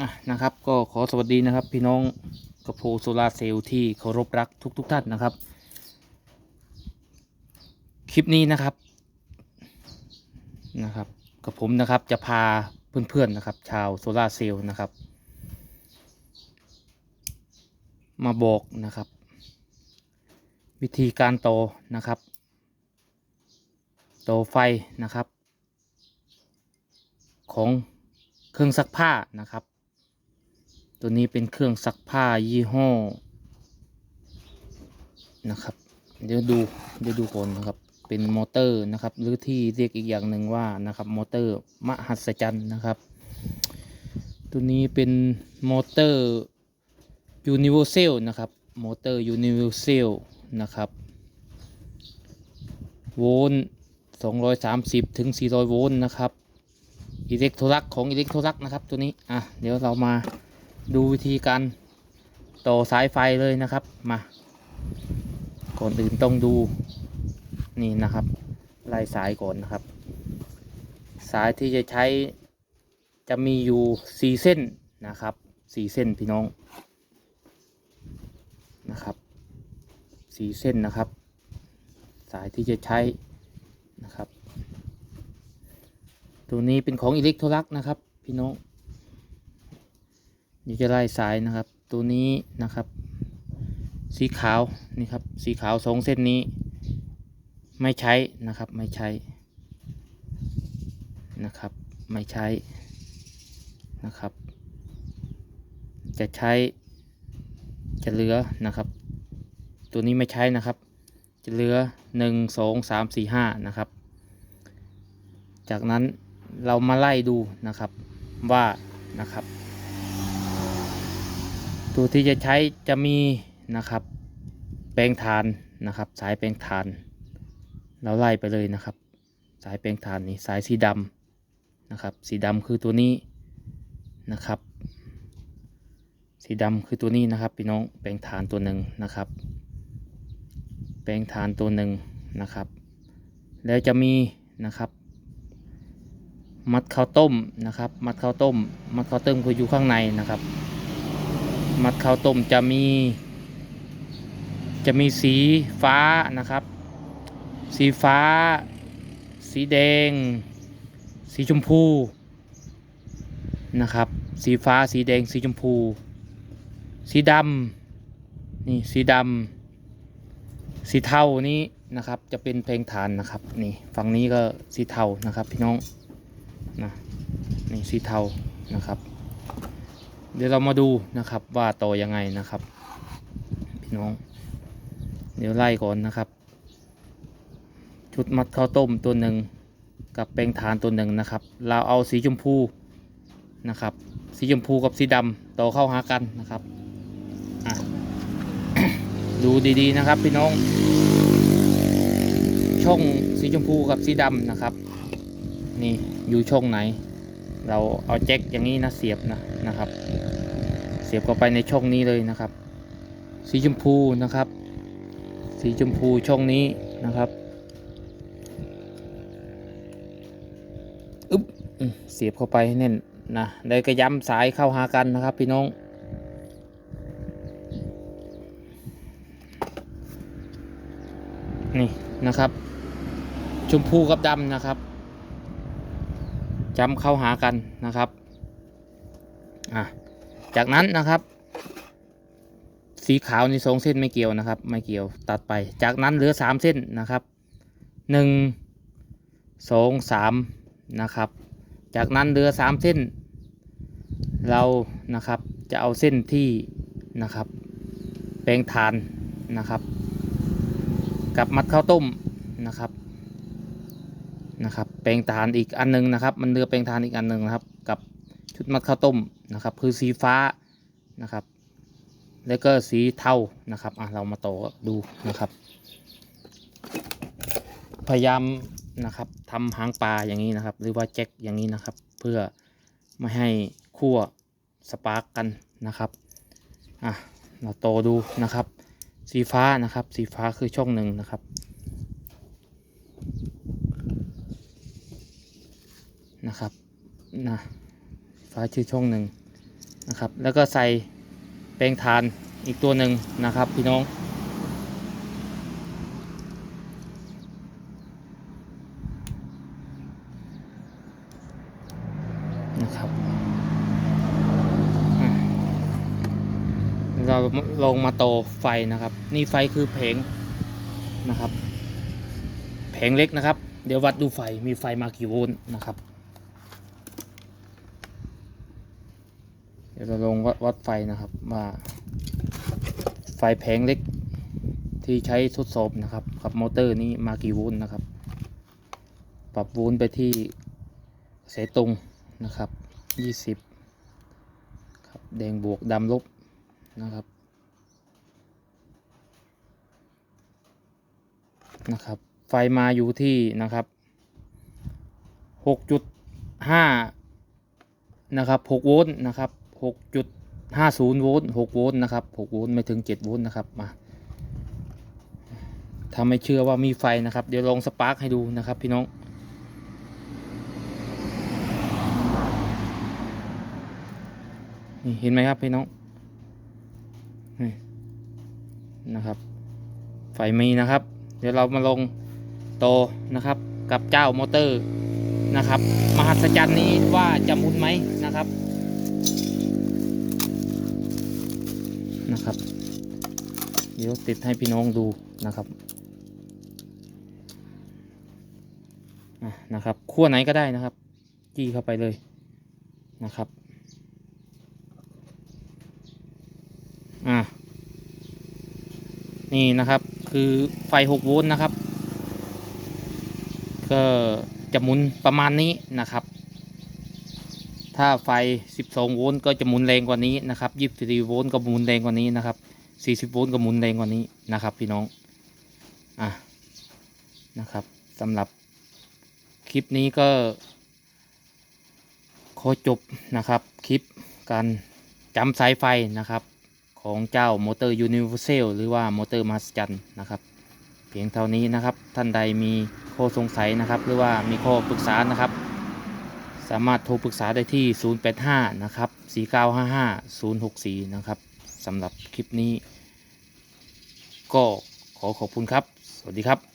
อะนะครับก็ขอสวัสดีนะครับ พี่น้องกระโพโซลาเซลล์ที่เคารพรักทุกทุกๆท่านนะครับ คลิปนี้นะครับนะครับ กับผมนะครับจะพาเพื่อนๆนะครับ ชาวโซลาเซลล์นะครับ มาบอกนะครับ วิธีการโตนะครับ โตไฟนะครับ ของเครื่องซักผ้านะครับ ตัวนี้เป็นเครื่องซักผ้ายี่ห้อนะครับ เดี๋ยวดูเดี๋ยวดูก่อนนะครับ เป็นมอเตอร์นะครับ หรือที่เรียกอีกอย่างหนึ่งว่านะครับมอเตอร์มหัศจรรย์นะครับ ตัวนี้เป็นมอเตอร์ยูนิเวอร์แซลนะครับมอเตอร์ยูนิเวอร์แซลนะครับโวลต์230 ถึง 400 โวลต์นะครับอิเล็กโทรลักของอิเล็กโทรลักนะครับตัวนี้ อะ เดี๋ยวเรามา ดูวิธีการต่อสายไฟเลยนะครับมา ก่อนอื่นต้องดูนี่นะครับไล่สายก่อนนะครับ สายที่จะใช้จะมีอยู่สี่เส้นนะครับสี่เส้นพี่น้องนะครับสี่เส้นนะครับ สายที่จะใช้นะครับ ตัวนี้เป็นของอิเล็กโทรลักนะครับ พี่น้อง เดี๋ยวจะไล่สายนะครับ ตัวนี้นะครับ สีขาวนี่ครับ สีขาวสองเส้นนี้ ไม่ใช้นะครับ ไม่ใช้นะครับ ไม่ใช้นะครับ จะใช้จะเหลือนะครับ ตัวนี้ไม่ใช้นะครับ จะเหลือหนึ่งสองสามสี่ห้านะครับ จากนั้นเรามาไล่ดูนะครับว่านะครับ ตัวที่จะใช้จะมีนะครับแปลงทานนะครับ สายแปลงทาน เราไล่ไปเลยนะครับ สายแปลงทานนี้สายสีดำนะครับ สีดำคือตัวนี้นะครับ สีดำคือตัวนี้นะครับพี่น้องแปลงทานตัวหนึ่งนะครับ แปลงทานตัวหนึ่งนะครับ แล้วจะมีนะครับมัดข้าวต้มนะครับ มัดข้าวต้ม มัดข้าวต้มคืออยู่ข้างในนะครับ มัดข้าวต้มจะมี จะมีสีฟ้านะครับ สีฟ้า สีแดง สีชมพูนะครับ สีฟ้าสีแดงสีชมพู สีดำนี่สีดำสีเทานี้นะครับ จะเป็นเพลงฐานนะครับนี่ฝั่งนี้ก็สีเทานะครับพี่น้องนะนี่สีเทานะครับ เดี๋ยวเรามาดูนะครับว่าต่อยังไงนะครับ พี่น้อง เดี๋ยวไล่ก่อนนะครับ ชุดมัดข้าวต้มตัวหนึ่งกับแป้งทานตัวหนึ่งนะครับ เราเอาสีชมพูนะครับ สีชมพูกับสีดำต่อเข้าหากันนะครับดูดีๆนะครับพี่น้อง ช่องสีชมพูกับสีดำนะครับ นี่อยู่ช่องไหน เราเอาแจ็คอย่างนี้นะเสียบนะนะครับ เสียบเข้าไปในช่องนี้เลยนะครับ สีชมพูนะครับ สีชมพูช่องนี้นะครับอึ๊บเสียบเข้าไปให้แน่นนะได้วก็ย้ำสายเข้าหากันนะครับ พี่น้องนี่นะครับ ชมพูกับดำนะครับ จำเข้าหากันนะครับอะจากนั้นนะครับ สีขาวในสองเส้นไม่เกี่ยวนะครับ ไม่เกี่ยวตัดไป จากนั้นเหลือสามเส้นนะครับหนึ่งสองสามนะครับ จากนั้นเหลือสามเส้น เรานะครับจะเอาเส้นที่นะครับแปลงทานนะครับ กับมัดข้าวต้มนะครับ นะครับแปลงทานอีกอันหนึงนะครับ มันเรือแปลงทานอีกอันหนึ่งนะครับ กับชุดมัดข้าวต้มนะครับ คือสีฟ้านะครับ แล้วก็สีเทานะครับอะเรามาต่อดูนะครับ พยายามนะครับทำหางปลาอย่างนี้นะครับ หรือว่าแจ็คอย่างนี้นะครับ เพื่อไม่ให้คั่วสปาร์กกันนะครับอะเราโตอดูนะครับ สีฟ้านะครับ สีฟ้าคือช่องหนึ่งนะครับ นะครับนะฟ้าชื่อช่องหนึ่งนะครับ แล้วก็ใส่แปรงทานอีกตัวหนึ่งนะครับ พี่น้อง นะครับเราลงมาโตไฟนะครับ นี่ไฟคือเพงนะครับเพงเล็กนะครับ เดี๋ยววัดดูไฟมีไฟมากี่โวลต์นะครับ ดี๋ยวเราลงวัดวัดไฟนะครับว่าไฟแผงเล็กที่ใช้ทดสอบนะครับกับมอเตอร์นี้มากี่โวลต์นะครับ ปรับโวลต์ไปที่เสตรงนะครับ 20ครับแดงบวกดำลบนะครับนะครับ ไฟมาอยู่ที่นะครับ 6.5 นะครับ 6 โวลต์นะครับ 6.50โวลต์6โวลต์นะครับ6โวลต์ไม่ถึง7โวลต์นะครับมาถ้าไม่เชื่อว่ามีไฟนะครับ เดี๋ยวลองสปาร์กให้ดูนะครับพี่น้อง นี่เห็นไหมครับพี่น้องนี่นะครับ ไฟมีนะครับ เดี๋ยวเรามาลงโตนะครับ กับเจ้ามอเตอร์นะครับ มหัศจรรย์นี้ว่าจะมุนไหมนะครับ นะครับ เดี๋ยวติดให้พี่น้องดูนะครับนะครับขั้วไหนก็ได้นะครับ จี้เข้าไปเลยนะครับอ่านี่นะครับคือไฟ 6 โวลต์นะครับ ก็จะหมุนประมาณนี้นะครับ ถ้าไฟ 12 โวลต์ก็จะหมุนแรงกว่านี้นะครับ24โวลต์ก็หมุนแรงกว่านี้นะครับ40โวลต์ก็หมุนแรงกว่านี้นะครับ พี่น้องอะนะครับสำหรับคลิปนี้ก็ขอจบนะครับคลิปการจำสายไฟนะครับของเจ้ามอเตอร์ยูนิเวอร์แซลหรือว่ามอเตอร์มาสจันนะครับเพียงเท่านี้นะครับท่านใดมีข้อสงสัยนะครับ หรือว่ามีข้อปรึกษานะครับ สามารถโทรปรึกษาได้ที่ 085 นะครับ 4955 064 นะครับสำหรับคลิปนี้ ก็ขอขอบคุณครับ สวัสดีครับ